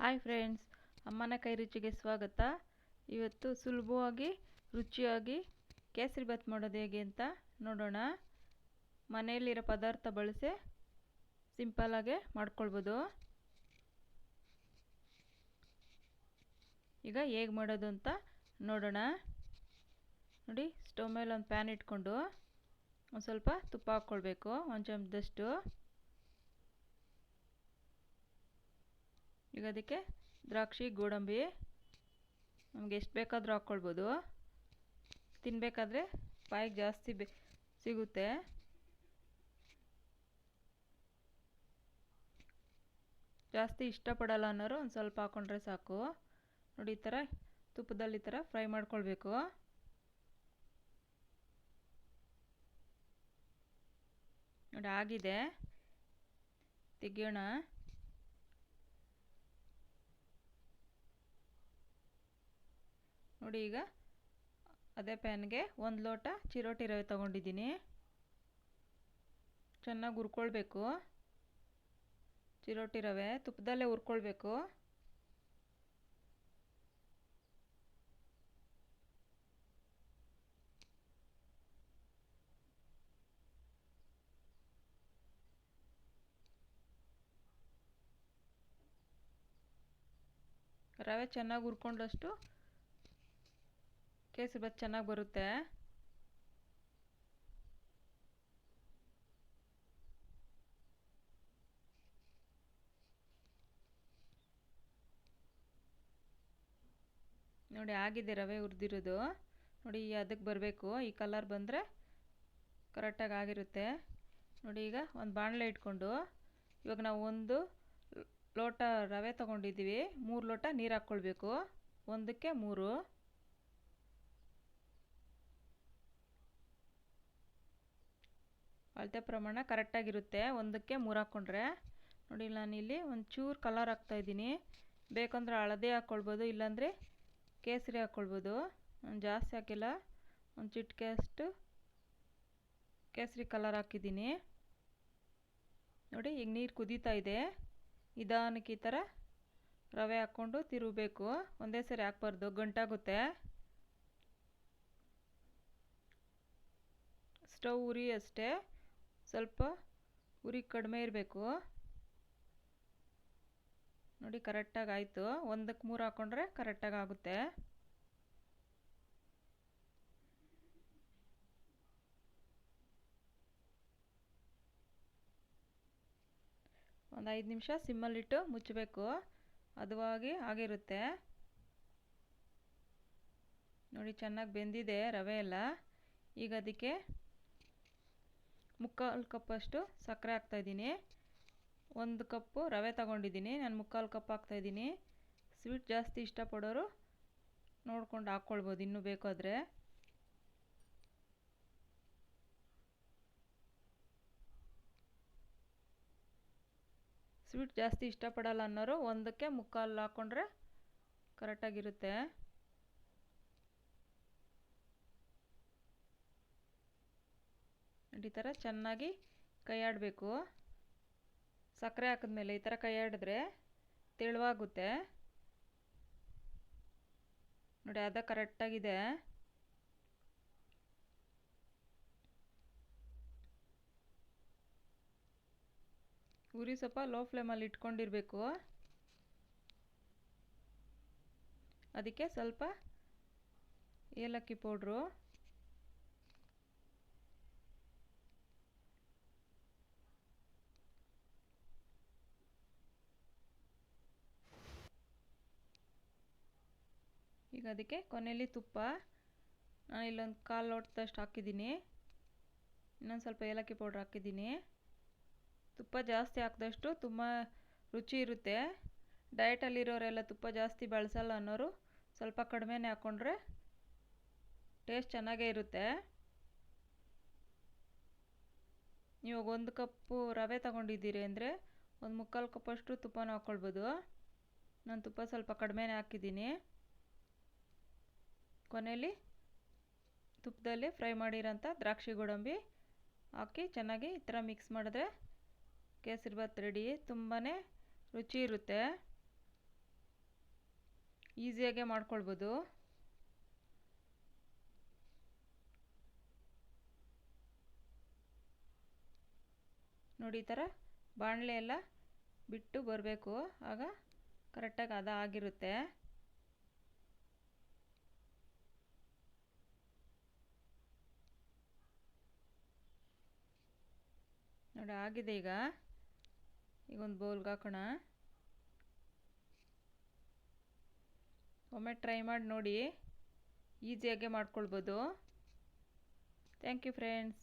Hi friends ಅಮ್ಮನ ಕೈ ರುಚಿಗೆ ಸ್ವಾಗತ. ಇವತ್ತು ಸುಲಭವಾಗಿ, ರುಚಿಯಾಗಿ ಕೇಸರಿ ಬಾತ್ ಮಾಡೋದು ಹೇಗೆ ಅಂತ ನೋಡೋಣ. ಮನೆಯಲ್ಲಿರೋ ಪದಾರ್ಥ ಬಳಸಿ ಸಿಂಪಲ್ಲಾಗೆ ಮಾಡ್ಕೊಳ್ಬೋದು. ಈಗ ಹೇಗೆ ಮಾಡೋದು ಅಂತ ನೋಡೋಣ. ನೋಡಿ, ಸ್ಟವ್ ಮೇಲೆ ಒಂದು ಪ್ಯಾನ್ ಇಟ್ಕೊಂಡು ಒಂದು ಸ್ವಲ್ಪ ತುಪ್ಪ ಹಾಕ್ಕೊಳ್ಬೇಕು, ಒಂದು ಚಮಚದಷ್ಟು. ಈಗ ಅದಕ್ಕೆ ದ್ರಾಕ್ಷಿ, ಗೋಡಂಬಿ. ನಮಗೆ ಎಷ್ಟು ಬೇಕಾದರೂ ಹಾಕ್ಕೊಳ್ಬೋದು. ತಿನ್ನಬೇಕಾದ್ರೆ ಪಾಯಿಗೆ ಜಾಸ್ತಿ ಬೆ ಸಿಗುತ್ತೆ. ಜಾಸ್ತಿ ಇಷ್ಟಪಡಲ್ಲ ಅನ್ನೋರು ಒಂದು ಸ್ವಲ್ಪ ಹಾಕ್ಕೊಂಡ್ರೆ ಸಾಕು. ನೋಡಿ, ಈ ಥರ ತುಪ್ಪದಲ್ಲಿ ಈ ಥರ ಫ್ರೈ ಮಾಡ್ಕೊಳ್ಬೇಕು. ನೋಡಿ, ಆಗಿದೆ. ತೆಗಿಯೋಣ. ನೋಡಿ ಈಗ ಅದೇ ಪ್ಯಾನ್ಗೆ ಒಂದು ಲೋಟ ಚಿರೋಟಿ ರವೆ ತೊಗೊಂಡಿದ್ದೀನಿ. ಚೆನ್ನಾಗಿ ಹುರ್ಕೊಳ್ಬೇಕು. ಚಿರೋಟಿ ರವೆ ತುಪ್ಪದಲ್ಲೇ ಹುರ್ಕೊಳ್ಬೇಕು. ರವೆ ಚೆನ್ನಾಗಿ ಹುರ್ಕೊಂಡಷ್ಟು ಕೇಸರಿ ಬಾತ್ ಚೆನ್ನಾಗಿ ಬರುತ್ತೆ. ನೋಡಿ ಆಗಿದೆ ರವೆ ಉರಿದಿರೋದು ನೋಡಿ ಅದಕ್ಕೆ ಬರಬೇಕು. ಈ ಕಲರ್ ಬಂದರೆ ಕರೆಕ್ಟಾಗಿ ಆಗಿರುತ್ತೆ. ನೋಡಿ ಈಗ ಒಂದು ಬಾಣಲೆ ಇಟ್ಕೊಂಡು ಇವಾಗ ನಾವು ಒಂದು ಲೋಟ ರವೆ ತೊಗೊಂಡಿದ್ದೀವಿ ಮೂರು ಲೋಟ ನೀರು ಹಾಕ್ಕೊಳ್ಬೇಕು. ಒಂದಕ್ಕೆ ಮೂರು. ಅಳತೆ ಪ್ರಮಾಣ ಕರೆಕ್ಟಾಗಿರುತ್ತೆ. ಒಂದಕ್ಕೆ ಮೂರು ಹಾಕ್ಕೊಂಡ್ರೆ ನೋಡಿ ನಾನಿಲ್ಲಿ ಒಂಚೂರು ಚೂರು ಕಲರ್ ಹಾಕ್ತಾಯಿದ್ದೀನಿ ಬೇಕಂದ್ರೆ ಹಳದಿ ಹಾಕ್ಕೊಳ್ಬೋದು ಇಲ್ಲಾಂದರೆ ಕೇಸರಿ ಹಾಕ್ಕೊಳ್ಬೋದು ಜಾಸ್ತಿ ಹಾಕಿಲ್ಲ. ಒಂದು ಚಿಟಿಕೆ ಅಷ್ಟು ಕೇಸರಿ ಕಲರ್ ಹಾಕಿದ್ದೀನಿ. ನೋಡಿ, ಈಗ ನೀರು ಕುದೀತಾ ಇದೆ. ನಿಧಾನಕ್ಕೆ ಈ ಥರ ರವೆ ಹಾಕ್ಕೊಂಡು ತಿರುಗಬೇಕು. ಒಂದೇ ಸರಿ ಹಾಕ್ಬಾರ್ದು, ಗಂಟಾಗುತ್ತೆ. ಸ್ಟವ್ ಉರಿ ಅಷ್ಟೇ. ಸ್ವಲ್ಪ ಉರಿ ಕಡಿಮೆ ಇರಬೇಕು. ನೋಡಿ ಕರೆಕ್ಟಾಗಿ ಆಯಿತು ಒಂದಕ್ಕೆ ಮೂರು ಹಾಕ್ಕೊಂಡ್ರೆ ಕರೆಕ್ಟಾಗಿ ಆಗುತ್ತೆ ಒಂದು ಐದು ನಿಮಿಷ ಸಿಮ್ಮಲ್ಲಿಟ್ಟು ಮುಚ್ಚಬೇಕು. ಅದುವಾಗಿ ಆಗಿರುತ್ತೆ ನೋಡಿ, ಚೆನ್ನಾಗಿ ಬೆಂದಿದೆ ರವೆ ಎಲ್ಲ. ಈಗ ಅದಕ್ಕೆ ಮುಕ್ಕಾಲು ಕಪ್ಪಷ್ಟು ಸಕ್ಕರೆ ಹಾಕ್ತಾಯಿದ್ದೀನಿ ಒಂದು ಕಪ್ಪು ರವೆ ತಗೊಂಡಿದ್ದೀನಿ. ನಾನು ಮುಕ್ಕಾಲು ಕಪ್ ಹಾಕ್ತಾಯಿದ್ದೀನಿ ಸ್ವೀಟ್ ಜಾಸ್ತಿ ಇಷ್ಟಪಡೋರು ನೋಡ್ಕೊಂಡು ಹಾಕ್ಕೊಳ್ಬೋದು ಇನ್ನೂ ಬೇಕಾದರೆ. ಸ್ವೀಟ್ ಜಾಸ್ತಿ ಇಷ್ಟಪಡಲ್ಲ ಅನ್ನೋರು ಒಂದಕ್ಕೆ ಮುಕ್ಕಾಲು ಹಾಕ್ಕೊಂಡ್ರೆ ಕರೆಕ್ಟಾಗಿರುತ್ತೆ. ಈ ಥರ ಚೆನ್ನಾಗಿ ಕೈ ಆಡಬೇಕು ಸಕ್ಕರೆ ಹಾಕಿದ್ಮೇಲೆ ಈ ಥರ ಕೈ ಆಡಿದ್ರೆ ತೆಳುವಾಗುತ್ತೆ. ನೋಡಿ, ಅದ ಕರೆಕ್ಟಾಗಿದೆ ಉರಿ ಸ್ವಲ್ಪ ಲೋ ಫ್ಲೇಮಲ್ಲಿ ಇಟ್ಕೊಂಡಿರಬೇಕು. ಅದಕ್ಕೆ ಸ್ವಲ್ಪ ಏಲಕ್ಕಿ ಪೌಡ್ರು. ಈಗ ಅದಕ್ಕೆ ಕೊನೆಯಲ್ಲಿ ತುಪ್ಪ. ನಾನು ಇಲ್ಲೊಂದು ಕಾಲು ಲೋಟದಷ್ಟು ಹಾಕಿದ್ದೀನಿ. ಇನ್ನೊಂದು ಸ್ವಲ್ಪ ಏಲಕ್ಕಿ ಪೌಡ್ರ್ ಹಾಕಿದ್ದೀನಿ. ತುಪ್ಪ ಜಾಸ್ತಿ ಹಾಕಿದಷ್ಟು ತುಂಬ ರುಚಿ ಇರುತ್ತೆ. ಡಯಟಲ್ಲಿರೋರೆಲ್ಲ ತುಪ್ಪ ಜಾಸ್ತಿ ಬಳಸಲ್ಲ ಅನ್ನೋರು ಸ್ವಲ್ಪ ಕಡಿಮೆನೇ ಹಾಕ್ಕೊಂಡ್ರೆ ಟೇಸ್ಟ್ ಚೆನ್ನಾಗೇ ಇರುತ್ತೆ. ಇವಾಗ ಒಂದು ಕಪ್ಪು ರವೆ ತಗೊಂಡಿದ್ದೀರಿ ಅಂದರೆ ಒಂದು ಮುಕ್ಕಾಲು ಕಪ್ಪಷ್ಟು ತುಪ್ಪನ ಹಾಕ್ಕೊಳ್ಬೋದು ನಾನು ತುಪ್ಪ ಸ್ವಲ್ಪ ಕಡಿಮೆನೇ ಹಾಕಿದ್ದೀನಿ. ಕೊನೆಯಲ್ಲಿ ತುಪ್ಪದಲ್ಲಿ ಫ್ರೈ ಮಾಡಿರೋಂಥ ದ್ರಾಕ್ಷಿ ಗೋಡಂಬಿ ಹಾಕಿ ಚೆನ್ನಾಗಿ ಈ ಥರ ಮಿಕ್ಸ್ ಮಾಡಿದ್ರೆ ಕೇಸರಿ ಬಾತ್ ರೆಡಿ. ತುಂಬಾ ರುಚಿ ಇರುತ್ತೆ. ಈಸಿಯಾಗೆ ಮಾಡ್ಕೊಳ್ಬೋದು. ನೋಡಿ ಈ ಥರ ಬಾಣಲೆ ಎಲ್ಲ ಬಿಟ್ಟು ಬರಬೇಕು. ಆಗ ಕರೆಕ್ಟಾಗಿ ಅದ ಆಗಿರುತ್ತೆ. ನೋಡಿ, ಆಗಿದೆ ಈಗ. ಈಗ ಒಂದು ಬೌಲ್ಗೆ ಹಾಕೋಣ. ಒಮ್ಮೆ ಟ್ರೈ ಮಾಡಿ ನೋಡಿ. ಈಸಿಯಾಗೆ ಮಾಡ್ಕೊಳ್ಬೋದು. Thank you friends